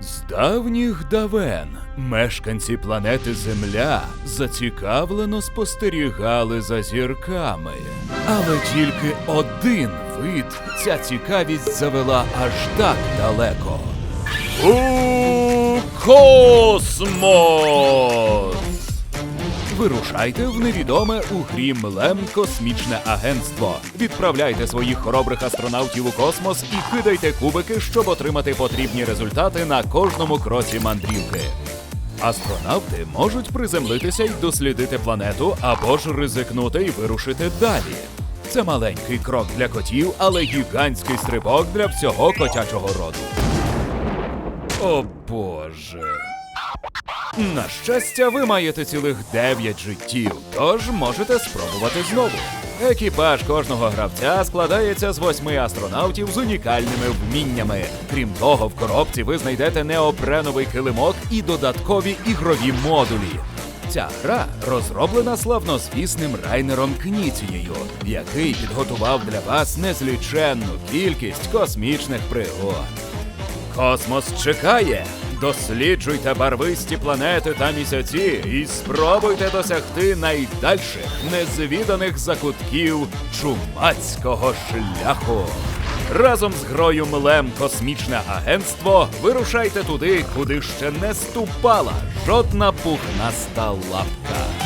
З давніх давен мешканці планети Земля зацікавлено спостерігали за зірками. Але тільки один вид ця цікавість завела аж так далеко. У космос! Вирушайте в невідоме у грі Млем Космічне агентство. Відправляйте своїх хоробрих астронавтів у космос і кидайте кубики, щоб отримати потрібні результати на кожному кроці мандрівки. Астронавти можуть приземлитися й дослідити планету або ж ризикнути і вирушити далі. Це маленький крок для котів, але гігантський стрибок для всього котячого роду. О Боже. На щастя, ви маєте цілих 9 життів, тож можете спробувати знову. Екіпаж кожного гравця складається з восьми астронавтів з унікальними вміннями. Крім того, в коробці ви знайдете неопреновий килимок і додаткові ігрові модулі. Ця гра розроблена славнозвісним Райнером Кніцією, який підготував для вас незліченну кількість космічних пригод. Космос чекає. Досліджуйте барвисті планети та місяці і спробуйте досягти найдальших незвіданих закутків чумацького шляху. Разом з грою Млем Космічне агентство вирушайте туди, куди ще не ступала жодна пухнаста лапка.